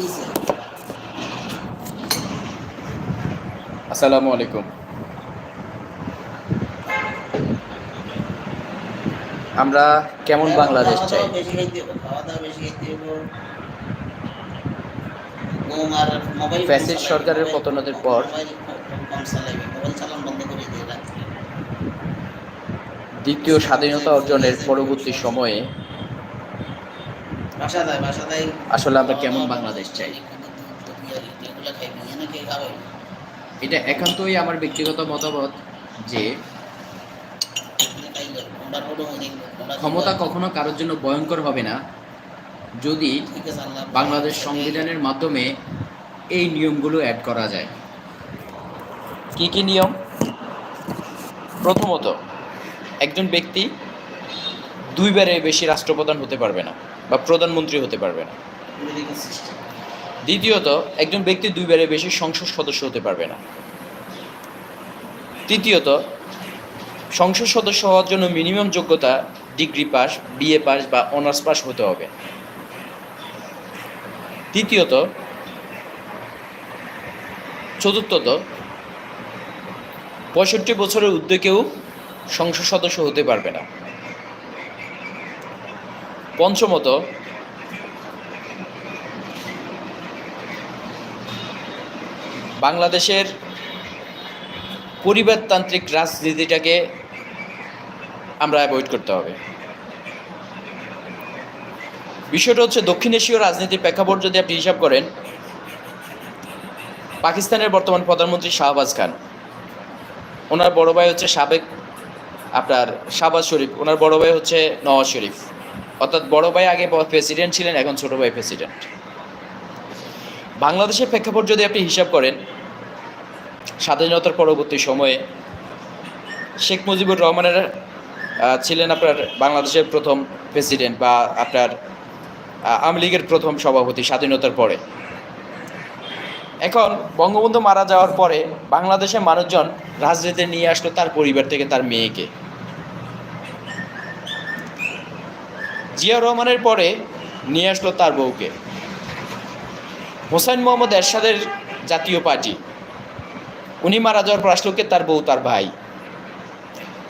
নিচে আসসালামু আলাইকুম আমরা কেমন বাংলাদেশ চাই? চালাইবে, সরকারের পতনের পর। দ্বিতীয় স্বাধীনতা অর্জনের পরবর্তী সময়ে আসলে আমরা কেমন বাংলাদেশ চাই? এটা একান্তই আমার ব্যক্তিগত মতামত যে ক্ষমতা কখনো কারোর জন্য ভয়ঙ্কর হবে না। যদি বাংলাদেশ সংবিধানের মাধ্যমে এই নিয়মগুলো অ্যাড করা যায়। কি কি নিয়ম? প্রথমত একজন ব্যক্তি দুইবারের বেশি রাষ্ট্রপ্রধান হতে পারবে না বা প্রধানমন্ত্রী হতে পারবে না। দ্বিতীয়ত একজন ব্যক্তি দুইবারের বেশি সংসদ সদস্য হতে পারবে না। তৃতীয়ত সংসদ সদস্য হওয়ার জন্য মিনিমাম যোগ্যতা ডিগ্রি পাস বিএ পাস বা অনার্স পাস হতে হবে। তৃতীয়ত চতুর্থত পঁয়ষট্টি বছরের উদ্যোগেও সংসদ সদস্য হতে পারবে না। পঞ্চমত। বাংলাদেশের পরিবারতান্ত্রিক রাজনীতিটাকে আমরা অ্যাভয়েড করতে হবে। বিষয়টা হচ্ছে দক্ষিণ এশীয় রাজনীতির প্রেক্ষাপট যদি আপনি হিসাব করেন, পাকিস্তানের বর্তমান প্রধানমন্ত্রী শাহবাজ খান, ওনার বড় ভাই হচ্ছে সাবেক আপনার শাহবাজ শরীফ, ওনার বড় ভাই হচ্ছে নওয়াজ শরীফ। অর্থাৎ বড় ভাই আগে প্রেসিডেন্ট ছিলেন, এখন ছোট ভাই প্রেসিডেন্ট বাংলাদেশের প্রেক্ষাপট যদি আপনি হিসাব করেন, স্বাধীনতার পরবর্তী সময়ে শেখ মুজিবুর রহমানের ছিলেন আপনার বাংলাদেশের প্রথম প্রেসিডেন্ট বা আপনার আওয়ামী লীগের প্রথম সভাপতি স্বাধীনতার পরে। এখন বঙ্গবন্ধু মারা যাওয়ার পরে বাংলাদেশের মানুষজন রাজনীতি নিয়ে আসলো তার পরিবার থেকে তার মেয়েকে। জিয়া রহমানের পরে নিয়ে আসলো তার বউকে। হোসেন মোহাম্মদ এরশাদের জাতীয় পার্টি। উনি মারা যাওয়ার পর আসলো কে? তার বউ, তার ভাই।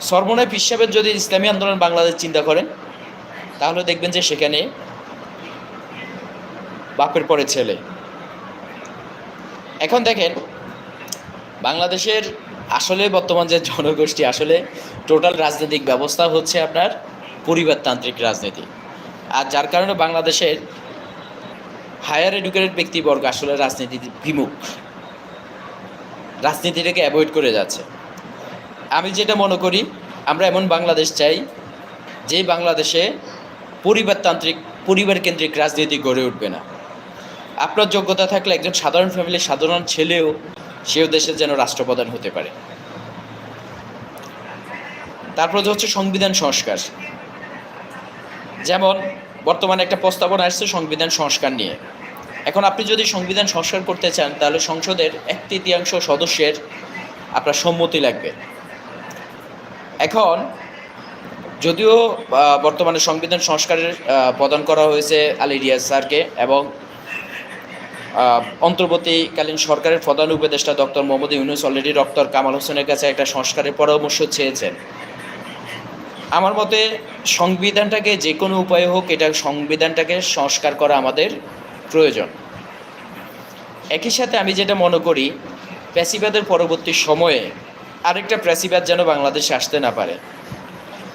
সর্বনয় হিসাবে যদি ইসলামী আন্দোলন বাংলাদেশ চিন্তা করেন, তাহলে দেখবেন যে সেখানে বাপের পরে ছেলে। এখন দেখেন, বাংলাদেশের আসলে বর্তমান যে জনগোষ্ঠী, আসলে টোটাল রাজনৈতিক ব্যবস্থা হচ্ছে আপনার পরিবারতান্ত্রিক রাজনীতি। আর যার কারণে বাংলাদেশের হায়ার এডুকেটেড ব্যক্তিবর্গ আসলে রাজনীতি বিমুখ। রাজনীতিটাকে অ্যাভয়েড করে যাচ্ছে। আমি যেটা মনে করি, আমরা এমন বাংলাদেশ চাই যে বাংলাদেশে পরিবারতান্ত্রিক পরিবার কেন্দ্রিক রাজনীতি গড়ে উঠবে না। আপনার যোগ্যতা থাকলে একজন সাধারণ ফ্যামিলির সাধারণ ছেলেও সেও দেশের যেন রাষ্ট্রপ্রধান হতে পারে। তারপর হচ্ছে সংবিধান সংস্কার। যেমন বর্তমানে একটা প্রস্তাবনা আসছে সংবিধান সংস্কার নিয়ে। এখন আপনি যদি সংবিধান সংস্কার করতে চান, তাহলে সংসদের এক তৃতীয়াংশ সদস্যের আপনার সম্মতি লাগবে। এখন যদিও বর্তমানে সংবিধান সংস্কারের প্রদান করা হয়েছে আলী রিয়াজ স্যারকে এবং অন্তর্বর্তীকালীন সরকারের প্রধান উপদেষ্টা doctor Mohammad Yunus already doctor Kamal হোসেনের কাছে একটা সংস্কারের পরামর্শ চেয়েছেন। আমার মতে সংবিধানটাকে যে কোনো উপায়ে হোক, এটা সংবিধানটাকে সংস্কার করা আমাদের প্রয়োজন। একই সাথে আমি যেটা মনে করি, প্যাসিবাদের পরবর্তী সময়ে আরেকটা প্যাসিবাদ যেন বাংলাদেশে আসতে না পারে।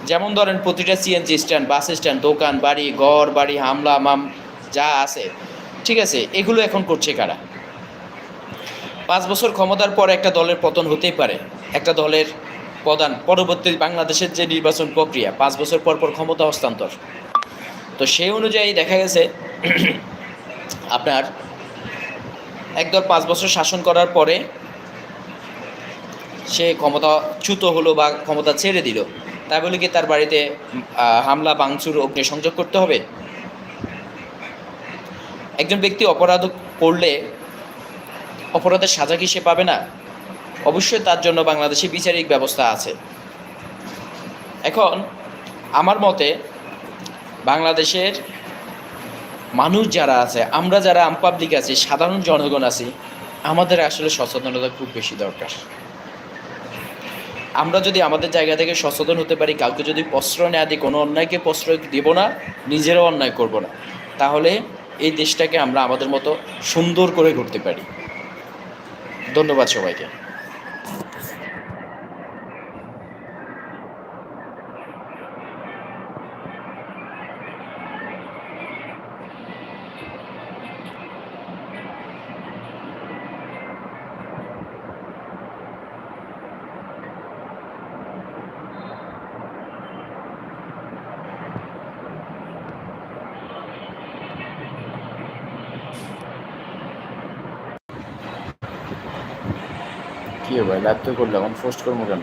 যেমন ধরেন প্রতিটা সিএনজি স্ট্যান্ড, বাস স্ট্যান্ড, দোকান, বাড়ি, ঘর, বাড়ি, হামলা, মাম, যা আছে, ঠিক আছে, এগুলো এখন করছে কারা? পাঁচ বছর ক্ষমতার পর একটা দলের পতন হতেই পারে। একটা দলের প্রধান পরবর্তী বাংলাদেশের যে নির্বাচন প্রক্রিয়া, পাঁচ বছর পর পর ক্ষমতা হস্তান্তর। তো সেই অনুযায়ী দেখা গেছে, আপনার একদল পাঁচ বছর শাসন করার পরে সে ক্ষমতা চ্যুত হলো বা ক্ষমতা ছেড়ে দিল। তাই বলে কি তার বাড়িতে হামলা, ভাঙচুর, অগ্নিসংযোগ করতে হবে? একজন ব্যক্তি অপরাধ করলে অপরাধের সাজা কি সে পাবে না? অবশ্যই তার জন্য বাংলাদেশে বিচারিক ব্যবস্থা আছে। এখন, আমার মতে, বাংলাদেশের মানুষ যারা আছে, আমরা যারা আম পাবলিক আছি, সাধারণ জনগণ আছি, আমাদের আসলে সচেতনতা খুব বেশি দরকার। আমরা যদি আমাদের জায়গা থেকে সচেতন হতে পারি, কাউকে যদি প্রশ্রয় না দিই, কোনো অন্যায়কে প্রশ্রয় দেব না, নিজেরও অন্যায় করব না। তাহলে এই দেশটাকে আমরা আমাদের মতো সুন্দর করে করতে পারি। ধন্যবাদ সবাইকে। কি হবে লাইভ তো করলে এখন পোস্ট করব কেন?